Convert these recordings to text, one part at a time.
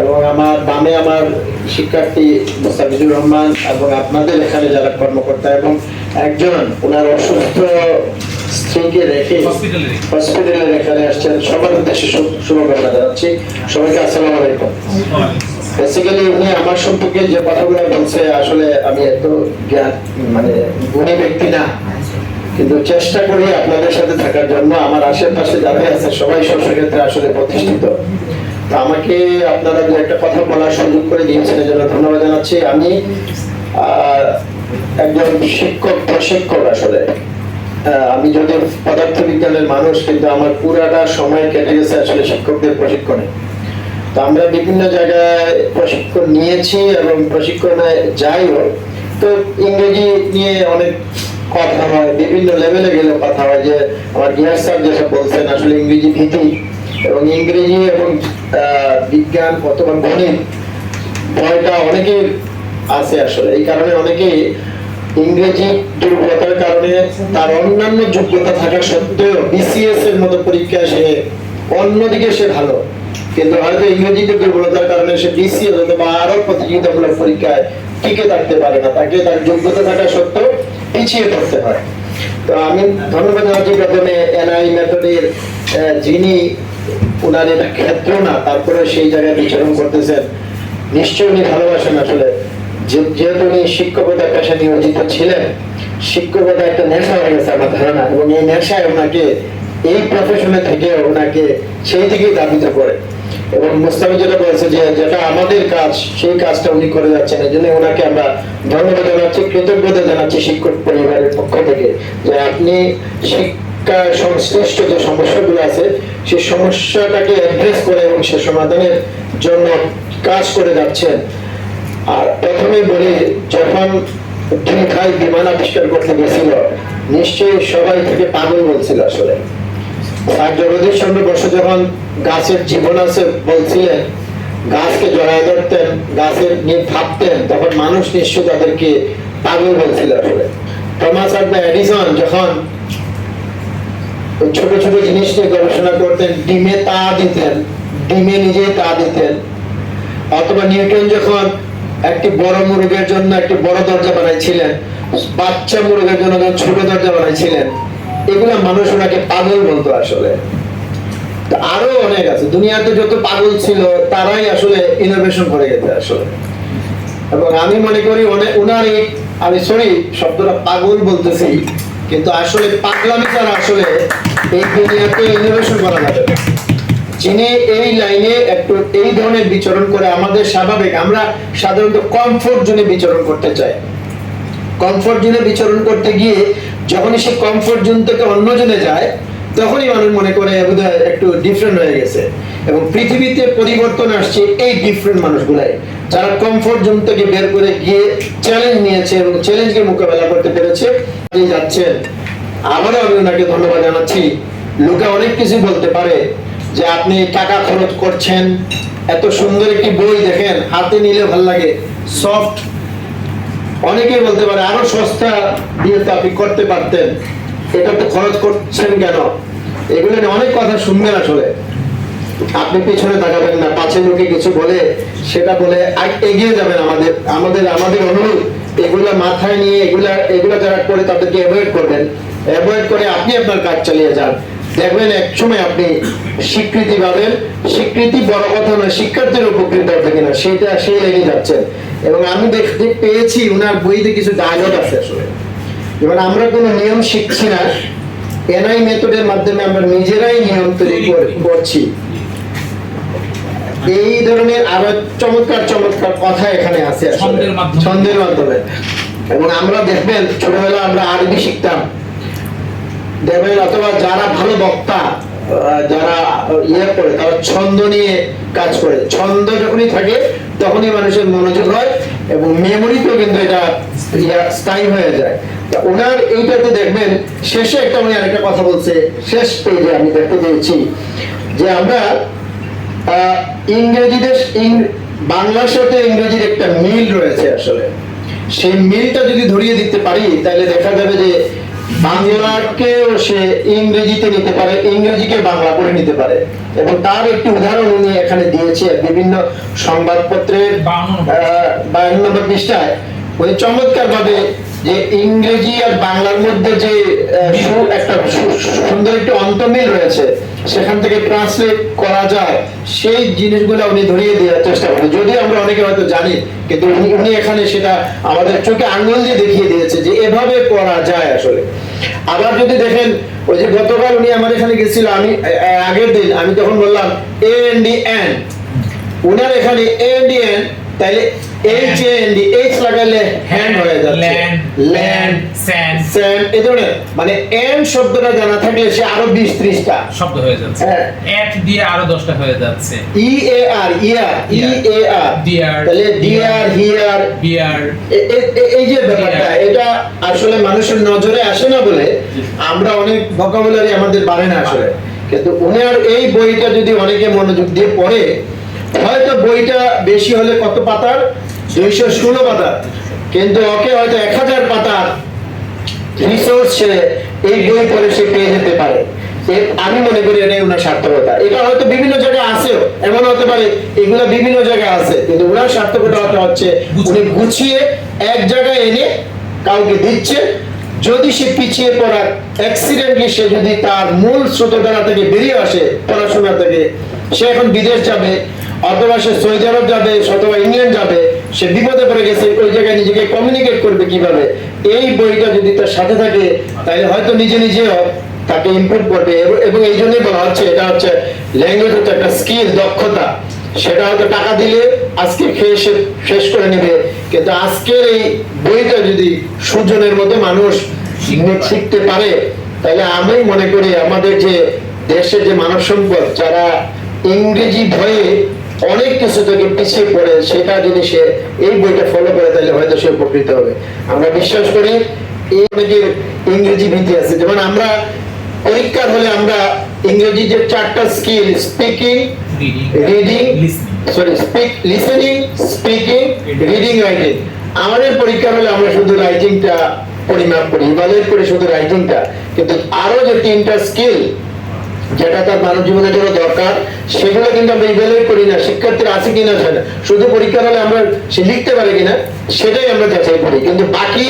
এবং আমার বামে আমার শিক্ষার্থী মুস্তাফিজুর রহমান এবং আপনাদের এখানে যারা কর্মকর্তা এবং একজন ওনার অসুস্থ স্ত্রীকে রেখে হসপিটালে এখানে আসছেন। সবার উদ্দেশ্যে শুভকামনা জানাচ্ছি। সবাইকে আসসালামু আলাইকুম। বেসিক্যালি উনি আমার সম্পর্কে যে কথাগুলো বলছে আসলে আমি এত জ্ঞান মানে গুণী ব্যক্তি না। কিন্তু চেষ্টা করি আপনাদের সাথে থাকার জন্য। আমার আশেপাশে যারা আছে সবাই সবক্ষেত্রে আসলে প্রতিষ্ঠিত। আমাকে আপনারা দু একটা কথা বলার সুযোগ করে দিয়েছেন এর জন্য ধন্যবাদ জানাচ্ছি। আমি একজন শিক্ষক, প্রশিক্ষক আসলে। আমি যদি পদার্থ বিজ্ঞানের মানুষ, কিন্তু আমার পুরাটা সময় কেটে গেছে আসলে শিক্ষকদের প্রশিক্ষণে। তো আমরা বিভিন্ন জায়গায় প্রশিক্ষণ নিয়েছি এবং প্রশিক্ষণে যাইও তো ইংরেজি নিয়ে অনেক কথা হয়, বিভিন্ন লেভেলে গেলে কথা হয় যে, আমার গিয়ার স্যার যেসব বলছেন, আসলে ইংরেজি ভীতি এবং ইংরেজি এবং বিজ্ঞান অথবা গণিত ভয়টা অনেকের আছে আসলে। এই কারণে অনেকেই ইংরেজি দুর্বলতার কারণে তার অন্যান্য যোগ্যতা থাকা সত্ত্বেও বিসিএস এর মতো পরীক্ষা সে অন্যদিকে সে ভালো। কিন্তু হয়তো ইংরেজিতে দুর্বলতার কারণে সে বিসিএস অথবা আরও প্রতিযোগিতামূলক পরীক্ষায় টিকে থাকতে পারে না। তাকে তার যোগ্যতা থাকা সত্ত্বেও পিছিয়ে পড়তে হয়। তো আমি ধন্যবাদ জানাচ্ছি প্রথমে এনআই মেথডের যিনি ওনার এটা ক্ষেত্র না, তারপরে সেই জায়গায় বিচরণ করতেছেন। নিশ্চয়ই উনি ভালোবাসেন আসলে। যেহেতু উনি শিক্ষকতা পেশা নিয়োজিত ছিলেন, শিক্ষকতা একটা নেশা হয়ে গেছে আমার ধারণা, এবং এই নেশায় ওনাকে, এই প্রফেশনে থেকে ওনাকে সেই থেকেই দাবিত করে। এবং মুস্তাফি যেটা বলছে যে, যেটা আমাদের কাজ, সেই কাজটা উনি করে যাচ্ছেন। এই জন্য ওনাকে আমরা ধন্যবাদ জানাচ্ছি, কৃতজ্ঞতা জানাচ্ছি শিক্ষক পরিবারের পক্ষ থেকে যে আপনি সংশ্লিষ্ট যে সমস্যাগুলো আছে সেই সমস্যাটাকে অ্যাড্রেস করে এবং সে সমাধানের জন্য কাজ করে যাচ্ছেন আর প্রথমে বলি বিমান আবিষ্কার করতে গেছিল, নিশ্চয়ই সবাই থেকে পাগল বলছিল আসলে। আর জগদীশ চন্দ্র যখন গাছের জীবন আছে বলছিলেন, গাছকে জড়ায় ধরতেন, গাছের নিয়ে ভাবতেন, তখন মানুষ নিশ্চয় তাদেরকে পাগল বলছিল আসলে। থমাস আলভা এডিসন যখন ছোট ছোট জিনিস নিয়ে গবেষণা করতেন, ডিমে তা দিতেন, ডিমে নিজে তা দিতেন। অথবা নিউটন যখন একটি বড় মুরগের জন্য একটি বড় দরজা বানাইছিলেন, বাচ্চা মুরগের জন্য ছোট দরজা বানাইছিলেন, এগুলা মানুষ ওনাকে পাগল বলতো আসলে। আরও অনেক আছে। দুনিয়াতে যত পাগল ছিল, তারাই আসলে ইনোভেশন করে গেছে আসলে। এবং আমি মনে করি অনেক ওনার এই আমি সরি শব্দটা পাগল বলতেছি, কিন্তু আসলে পাগলামি ছাড়া আসলে যিনি এই লাইনে একটু এই ধরনের বিচরণ করে আমাদের স্বাভাবিক, আমরা সাধারণত কমফোর্ট জোনে বিচরণ করতে চাই। কমফোর্ট জোনে বিচরণ করতে গিয়ে যখনই সে কমফোর্ট জোন থেকে অন্য যায়, তখনই মানুষ মনে করে একটু ডিফারেন্ট হয়ে গেছে। এবং পৃথিবীতে পরিবর্তন আসছে এই ডিফারেন্ট মানুষগুলাই, যারা কমফোর্ট জোন থেকে বের করে গিয়ে চ্যালেঞ্জ নিয়েছে এবং চ্যালেঞ্জকে মোকাবেলা করতে পেরেছে যাচ্ছেন। আবারও আমি ওনাকে ধন্যবাদ জানাচ্ছি। লোকে অনেক কিছু বলতে পারে যে আপনি টাকা খরচ করছেন, এত সুন্দর একটি বই দেখেন, হাতে নিলে ভালো লাগে সফট অনেকেই বলতে পারে, আরও সস্তা দিয়ে তো আপনি করতে পারতেন এটা তো খরচ করছেন কেন? এগুলো অনেক কথা শুনবেন আসলে। আপনি পিছনে তাকাবেন না পাশে লোকে কিছু বলে, সেটা বলে এগিয়ে যাবেন আমাদের আমাদের আমাদের অনুরোধ, এগুলা মাথায় নিয়ে এগুলা এগুলা যারা করে তাদেরকে অ্যাভয়েড করবেন। অ্যাভয়েড করে আপনি আপনার কাজ চালিয়ে যান। দেখবেন এক সময় আপনি স্বীকৃতি পাবেন। স্বীকৃতি বড় কথা নয় শিক্ষার্থীর উপকৃত হবে কিনা সেটা সেই লেগে যাচ্ছেন। এবং আমি দেখতে পেয়েছি ওনার বইতে কিছু ডায়লগ আছে আসলে। যেমন আমরা কোনো নিয়ম শিখছি না এনআই মেথডের মাধ্যমে আমরা নিজেরাই নিয়ম তৈরি করছি। এই ধরনের আরও চমৎকার চমৎকার কথা এখানে আছে। ছন্দের মাধ্যমে। এবং আমরা দেখবেন ছোটবেলা আমরা আরবি শিখতাম। দেখবেন অথবা যারা ভালো বক্তা যারা ইয়ে করে, তারা ছন্দ নিয়ে কাজ করে। ছন্দ যখনই থাকে, তখনই মানুষের মনোযোগ হয় এবং মেমোরিতেও কিন্তু এটা স্থায়ী হয়ে যায়। ওনার এইটাতে দেখবেন, শেষে একটা উনি আরেকটা কথা বলছে, শেষ পেজে আমি দেখতে পেয়েছি যে আমরা ইংরেজিদের বাংলার সাথে ইংরেজির একটা মিল রয়েছে আসলে। সেই মিলটা যদি ধরিয়ে দিতে পারি, তাহলে দেখা যাবে যে বাংলাকেও সে ইংরেজিতে নিতে পারে ইংরেজিকে বাংলা করে নিতে পারে। এবং তার একটি উদাহরণ উনি এখানে দিয়েছে বিভিন্ন সংবাদপত্রের বায়ান্ন নম্বর পৃষ্ঠায়। উনি চমৎকার ভাবে যে ইংরেজি আর বাংলার মধ্যে যে একটা সুন্দর একটি অন্তমিল রয়েছে, সেখান থেকে ট্রান্সলেট করা যায়, সেই জিনিসগুলো উনি ধরিয়ে দেওয়ার চেষ্টা করেন। যদিও আমরা অনেকে হয়তো জানি, কিন্তু উনি এখানে সেটা আমাদের চোখে আঙুল দিয়ে দেখিয়ে দিয়েছে যে এভাবে করা যায় আসলে। আবার যদি দেখেন, ওই যে গতকাল উনি আমার এখানে গেছিল, আমি আগের দিন আমি তখন বললাম এ এন ডি এন উনার এখানে এন ডি এন তাহলে এইচ এন ডি এইচ লাগালে হ্যান্ড হয়ে যাচ্ছে। ল্যান্ড স্যান্ড স্যান্ড ধরনের। মানে এন শব্দটা জানা থাকলে সে আরও বিশ ত্রিশটা। শব্দ হয়ে যাচ্ছে। হ্যাঁ। এট দিয়ে আরও দশটা হয়ে যাচ্ছে। E A R year E A R Dear, তাহলে ডিয়ার হিয়ার বিয়ার এই যে ব্যাপারটা এটা আসলে মানুষের নজরে আসে না বলে আমরা অনেক ভোকাবুলারি আমাদের বাড়ে না আসলে। কিন্তু উনার এই বইটা যদি অনেকে মনোযোগ দিয়ে পড়ে হয়তো বইটা বেশি হলে কত পাতার? দুইশো ষোলো পাতার। কিন্তু ওকে হয়তো এক হাজার পাতার রিসোর্স সে এই বই পড়ে সে পেয়ে যেতে পারে। আমি মনে করি এটাই ওনার সার্থকতা। এটা হয়তো বিভিন্ন জায়গায় আছেও, এমন হতে পারে এগুলো বিভিন্ন জায়গায় আছে, কিন্তু ওনার সার্থকতা হচ্ছে উনি গুছিয়ে এক জায়গায় এনে কাউকে দিচ্ছে। যদি সে পিছিয়ে পড়ার অ্যাক্সিডেন্টলি সে যদি তার মূল স্রোতধারা থেকে বেরিয়ে আসে পড়াশোনা থেকে, সে এখন বিদেশ যাবে, অথবা সে সৌদি আরব যাবে, অথবা ইংল্যান্ড যাবে সে বিপদে পড়ে গেছে, ওই জায়গায় নিজেকে কমিউনিকেট করবে কীভাবে? এই বইটা যদি তার সাথে থাকে, তাহলে হয়তো নিজে নিজেও তাকে ইমপ্রুভ করবে। এবং- এই জন্যই বলা হচ্ছে, এটা হচ্ছে ল্যাঙ্গুয়েজ হচ্ছে একটা স্কিল দক্ষতা। সেটা হয়তো টাকা দিলে আজকে খেয়ে শেষ করে নেবে। কিন্তু আজকের এই বইটা যদি সুজনের মতো মানুষ। শিখতে পারে। তাহলে আমি মনে করি আমাদের যে দেশের যে মানব সম্পদ যারা ইংরেজি ভয়ে অনেক কিছু থেকে পিছিয়ে পড়ে সেটা যদি সে এই বইটা ফলো করে তাহলে হয়তো সে উপকৃত হবে। আমরা বিশ্বাস করি এই অনেকের ইংরেজি ভীতি আছে। যেমন আমরা পরীক্ষার হলে আমরা ইংরেজি যে চারটা skill speaking reading sorry speak listening speaking reading writing আমাদের পরীক্ষা হলে আমরা শুধু রাইটিংটা পরিমাপ করি ইভালুয়েট করি শুধু রাইটিংটা কিন্তু আরও যে তিনটা স্কিল যেটা তার মানব জীবনের জন্য দরকার, সেগুলো কিন্তু আমরা ইভ্যালুয়েট করি না, শিক্ষার্থীরা আছে কিনা জানে না। শুধু পরীক্ষার হলে আমরা সে লিখতে পারে কিনা, সেটাই আমরা যাচাই করি। কিন্তু বাকি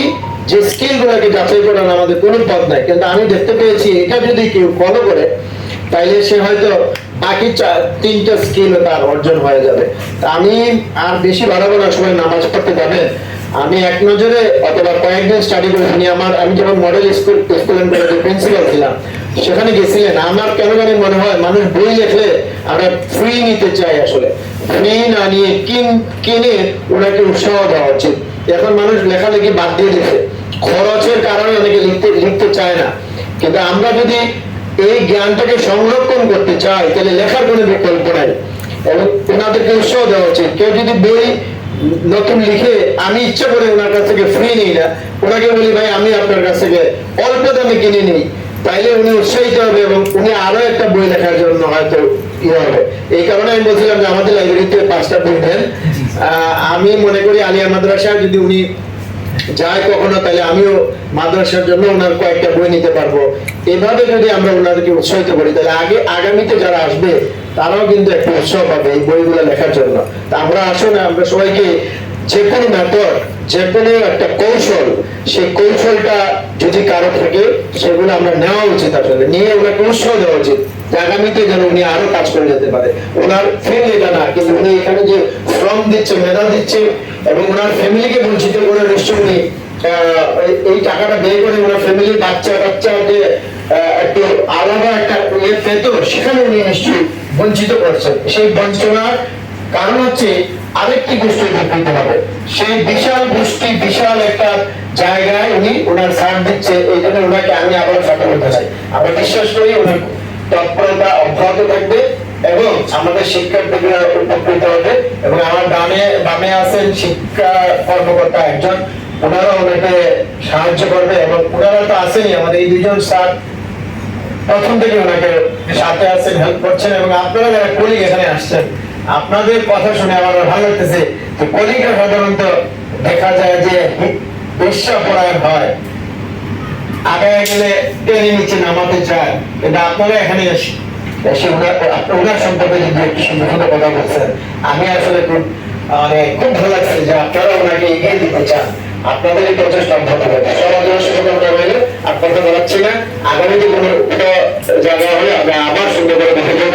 যে স্কিল গুলোকে যাচাই করার আমাদের কোনো পথ নাই। কিন্তু আমি দেখতে পেয়েছি, এটা যদি কেউ ফলো করে, তাইলে সে হয়তো বাকি চার তিনটা স্কিল তার অর্জন হয়ে যাবে। আমি আর বেশি বাড়াবো না সময় নামাজ পড়তে যাবেন। আমি এক নজরে অথবা কয়েকদিন স্টাডি করে শুনি আমার আমি যখন মডেল স্কুল স্কুল প্রিন্সিপাল ছিলাম সেখানে গেছিলেন। আমার কেন জানি মনে হয় মানুষ বই লেখলে আমরা ফ্রি নিতে চাই আসলে। ফ্রি না নিয়ে কিন, কিনে ওনাকে উৎসাহ দেওয়া উচিত। এখন মানুষ লেখালেখি বাদ দিয়ে দিচ্ছে খরচের কারণে অনেকে লিখতে লিখতে চায় না। কিন্তু আমরা যদি এই জ্ঞানটাকে সংরক্ষণ করতে চাই, তাহলে লেখার কোনো বিকল্প নাই। এবং ওনাদেরকে উৎসাহ দেওয়া উচিত। কেউ যদি বই নতুন লিখে আমি ইচ্ছা করে ওনার কাছ থেকে ফ্রি নিই না, ওনাকে বলি, ভাই, আমি আপনার কাছ থেকে অল্প দামে কিনে নিই। তাইলে উনি উৎসাহিত হবে এবং উনি আরও একটা বই লেখার জন্য হয়তো ইয়ে হবে। এই কারণে আমি বলছিলাম যে আমাদের লাইব্রেরিতে পাঁচটা বই দেন। আমি মনে করি আলিয়া মাদ্রাসা যদি উনি যায় কখনো তাহলে আমিও মাদ্রাসার জন্য ওনার কয়েকটা বই নিতে পারব। এভাবে যদি আমরা ওনাদেরকে উৎসাহিত করি তাহলে আগে আগামীতে যারা আসবে তারাও কিন্তু একটা উৎসাহ পাবে এই বইগুলো লেখার জন্য। তা আমরা আসলে আমরা সবাইকে যে কোনো মেথড যে কোনো একটা কৌশল, সেই কৌশলটা যদি কারও থাকে, সেগুলো আমরা নেওয়া উচিত আসলে। নিয়ে ওনাকে উৎসাহ দেওয়া উচিত আগামীতে যেন উনি আরও কাজ করে যেতে পারে। ওনার ফিল এটা না, কিন্তু উনি এখানে যে শ্রম দিচ্ছে, মেধা দিচ্ছে, এবং ওনার ফ্যামিলিকে বঞ্চিত করে নিশ্চয়ই উনি এই- টাকাটা ব্যয় করে ওনার ফ্যামিলি বাচ্চা কাচ্চা যে একটু আলাদা একটা ইয়ে পেত, সেখানে উনি নিশ্চয়ই বঞ্চিত করছেন। সেই বঞ্চনার কারণ হচ্ছে আরেকটি গোষ্ঠী উপকৃত হবে সেই বিশাল গোষ্ঠী বিশাল একটা জায়গায় উনি ওনার সার দিচ্ছে। এই জন্য ওনাকে আমি আবার সাথে করতে চাই। আমরা বিশ্বাস করি ওনার তৎপরতা অব্যাহত থাকবে এবং আমাদের শিক্ষার্থীরা উপকৃত হবে এবং আমার ডানে, বামে আছেন শিক্ষা কর্মকর্তা একজন। ওনারা ওনাকে সাহায্য করবে এবং ওনারা তো আসেনি আমাদের এই দুজন স্যার। প্রথম থেকে ওনাকে সাথে আছেন হেল্প করছেন এবং আপনারা যারা কলিগ এখানে আসছেন আপনাদের কথা শুনে আমার ভালো লাগতেছে যে কলিগরা সাধারণত দেখা যায় যে বেশ্যা হয়। আগায় গেলে টেনে নামাতে চায়। কিন্তু আপনারা এখানে এসে ওনার সম্পর্কে যদি একটু সুন্দর সুন্দর কথা বলছেন, আমি আসলে খুব মানে খুব ভালো লাগছে যে আপনারা ওনাকে এগিয়ে দিতে চান। আপনাদের এই প্রচেষ্টা রাখবেন সবার জন্য শুভকামনা বলাচ্ছি না, আগামীতে কোনো কোনো জায়গা হলে আবার সুন্দর করে দেখে যাব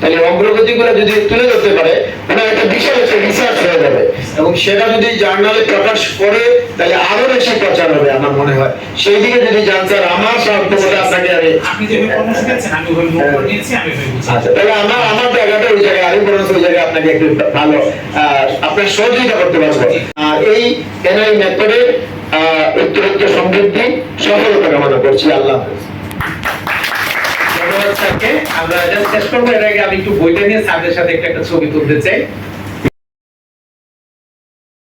তাহলে অগ্রগতি গুলো যদি তুলে ধরতে পারে ওনার একটা বিশাল একটা রিসার্চ হয়ে যাবে। এবং সেটা যদি জার্নালে প্রকাশ করে তাহলে আরও বেশি প্রচার হবে আমার মনে হয়। সেই দিকে যদি স্যার আমার আপনাকে আমি আচ্ছা তাহলে আমার আমার জায়গাটা ওই জায়গায় আমি বরঞ্চ ওই জায়গায় আপনাকে একটু ভালো আহ, আপনার সহযোগিতা করতে পারব। আর এই এনআই মেথডে উত্তরোত্তর সমৃদ্ধি সফলতা কামনা করছি আল্লাহ হাফেজ। আমরা জাস্ট শেষ করব। এর আগে আমি একটু বইটা নিয়ে স্যারদের সাথে একটা একটা ছবি তুলতে চাই।